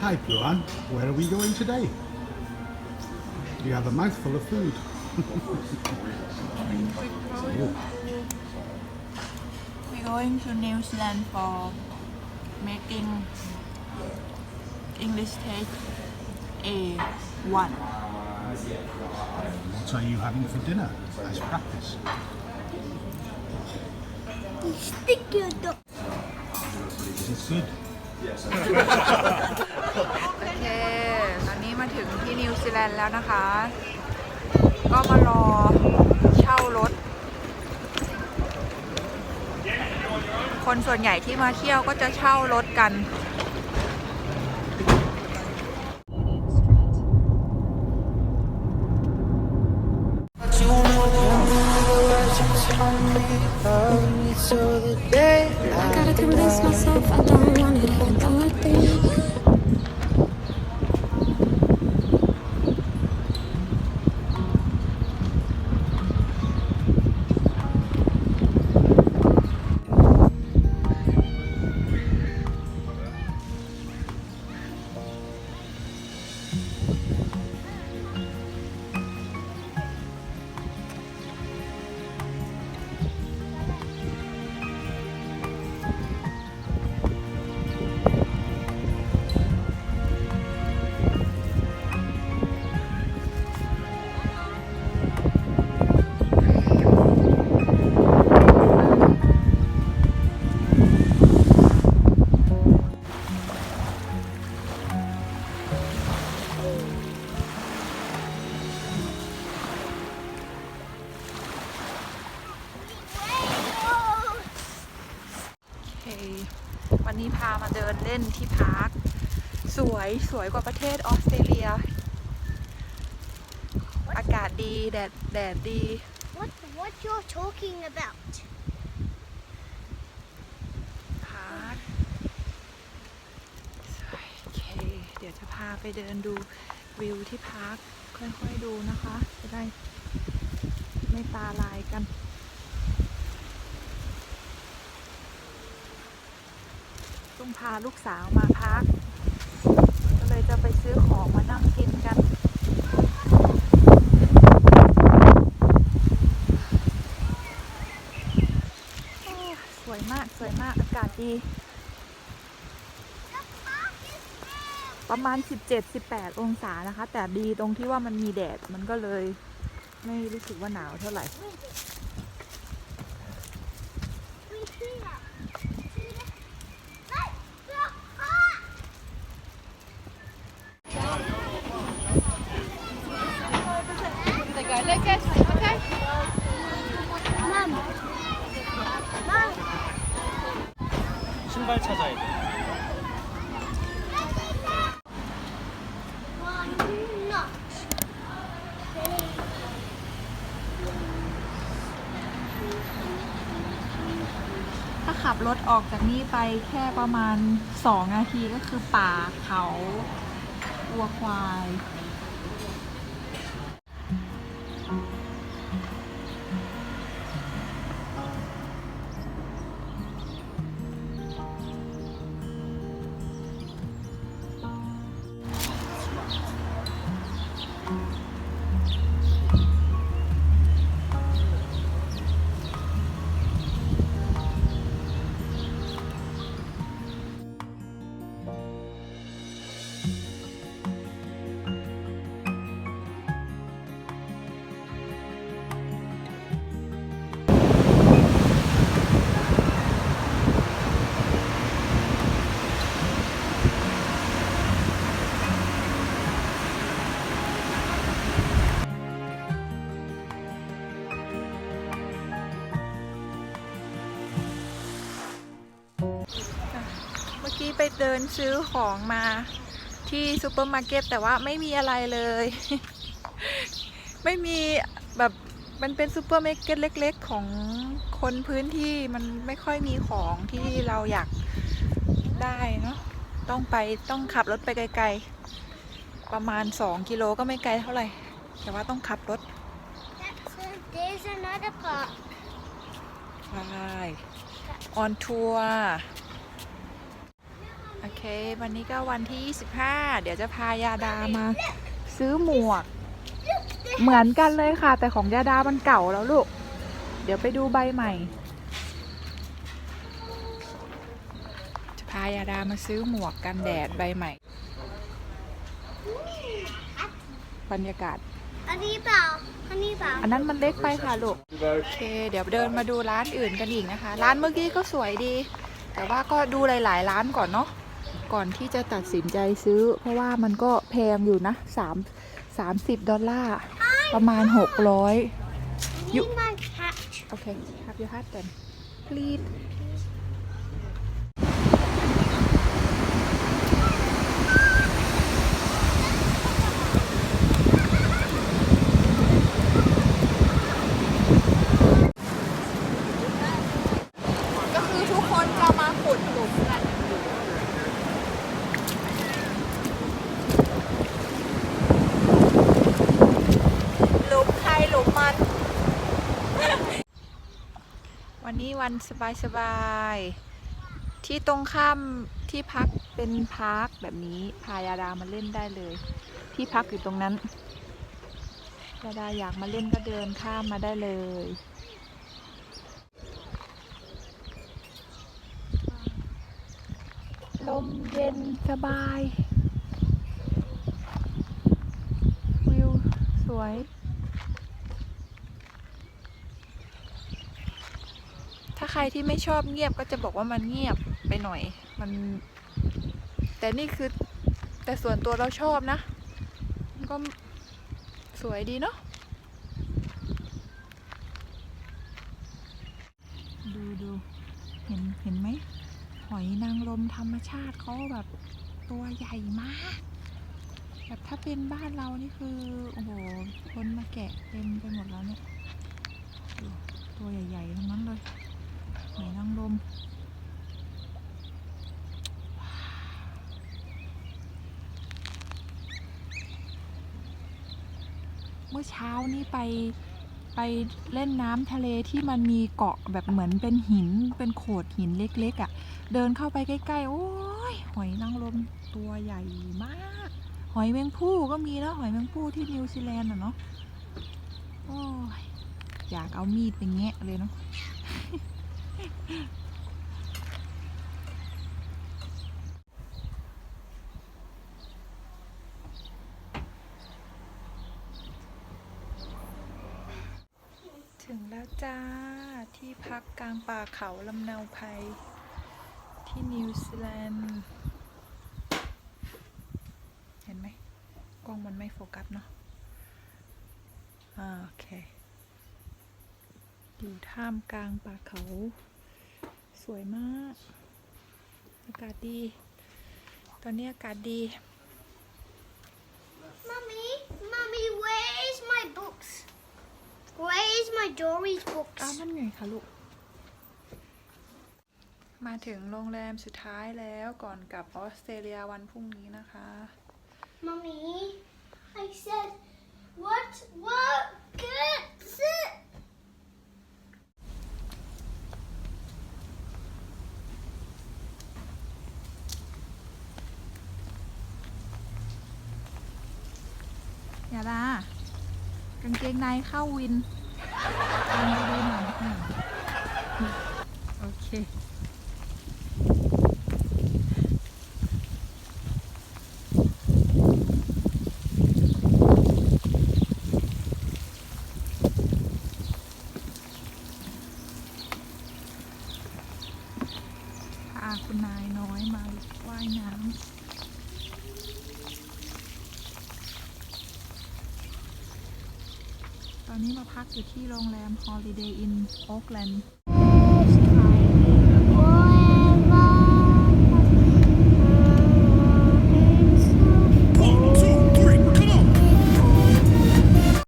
Hi, Puan. Where are we going today? You have a mouthful of food. We're going to New Zealand for making English test A1. What are you having for dinner as practice? Stick your dog. Is it good? โอเค ตอนนี้มาถึงที่นิวซีแลนด์แล้วนะคะ ก็มารอเช่ารถ คนส่วนใหญ่ที่มาเที่ยวก็จะเช่ารถกัน มาเดินเล่นที่พาร์คสวยสวยกว่าประเทศออสเตรเลีย อากาศดีแดดแดดดี What what you're talking about? พาร์คสวยโอเค เดี๋ยวจะพาไปเดินดูวิวที่พาร์คค่อยๆดูนะคะ จะได้ไม่ตาลายกัน ต้อง พาลูกสาวมาพัก ก็เลยจะไปซื้อของมานั่งกินกัน สวยมากสวยมากอากาศดี ประมาณ 17-18 องศานะคะ แต่ดีตรงที่ว่ามันมีแดด มันก็เลยไม่รู้สึกว่าหนาวเท่าไหร่ รถออกจากนี่ไปแค่ประมาณ 2 นาทีก็คือป่าเขาวัวควาย ดินซื้อของมาที่ซูเปอร์มาร์เก็ตแต่ว่าไม่มีอะไรเลย ไม่มีแบบมันเป็นซูเปอร์มาร์เก็ตเล็ก ๆ ของคนพื้นที่มันไม่ค่อยมีของที่เราอยากได้เนาะต้องไปต้องขับรถไปไกล ๆ ประมาณ 2 กิโลก็ไม่ไกลเท่าไหร่ แต่ว่าต้องขับรถ That's a, there's another part. ไปออนทัวร์ Mom, โอเค วันนี้ก็วันที่ 25 เดี๋ยวจะพายาดามา ซื้อหมวก เหมือนกันเลยค่ะ แต่ของยาดามันเก่าแล้วลูก เดี๋ยวไปดูใบใหม่ จะพายาดามาซื้อหมวกกันแดดใบใหม่ บรรยากาศ อันนี้เปล่า อันนี้เปล่า อันนั้นมันเล็กไปค่ะลูก โอเค เดี๋ยวเดินมาดูร้านอื่นกันอีกนะคะ ร้านเมื่อกี้ก็สวยดี แต่ว่าก็ดูหลาย ๆ ร้านก่อนเนาะ ก่อนที่จะตัดสินใจซื้อ เพราะว่ามันก็แพงอยู่นะสามสามสิบดอลลาร์ประมาณหกร้อยนี่มันแคทโอเค have your hat then please ก็คือทุกคนจะมาขุดหลุมกันหลุมใครหลุมมัน วั นี้วันสบายๆ ที่ตรงข้ามที่พักเป็นพาร์คแบบนี้ พายาดามาเล่นได้เลย ที่พักอยู่ตรงนั้นยาดาอยากมาเล่นก็เดินข้ามมาได้เลยลมเย็นสบาย วิวสวย ถ้า ใครที่ไม่ชอบเงียบก็จะบอกว่ามันเงียบไปหน่อย มัน แต่นี่คือ แต่ส่วนตัวเราชอบนะก็สวยดีเนาะดูดูเห็นเห็นไหมหอยนางรมธรรมชาติเขาแบบตัวใหญ่มาก แบบถ้าเป็นบ้านเรานี่คือ โอ้โห คนมาแกะเต็มไปหมดแล้วเนี่ย ตัวใหญ่ๆทั้งนั้นเลย หอยนางรมเมื่อเช้านี่ไปไปเล่นน้ำทะเลที่มันมีเกาะแบบเหมือนเป็นหินเป็นโขดหินเล็กๆอะ่ะ เดินเข้าไปใกล้ๆ โอ้ยหอยนางรมตัวใหญ่มาก หอยแมงผู้ก็มีแล้วหอยแมงผู้ที่นิวซีแลนด์อะเนาะโอ้ยอยากเอามีดไปแงะเลยเนาะ ถึงแล้วจ้า ที่พักกลางป่าเขาลำเนาภัยที่นิวซีแลนด์ เห็นไหมกล้องมันไม่โฟกัสเนาะโอเค อยู่ท่ามกลางป่าเขา วยมาก อากาศดี ตอนนี้อากาศดี Mommy, Mommy, where is my books? Where is my Dory's books? อ้าวนั่นไงคะลูก มาถึงโรงแรมสุดท้ายแล้วก่อนกลับออสเตรเลียวันพรุ่งนี้นะคะ Mommy, I said, what? What? Good. าดากางเกงในเข้าวินลองดูหน่อยโอเค พาคุณนายน้อยมาว่ายน้ำ ตอนนี้มาพักอยู่ที่โรงแรม Holiday Inn Oakland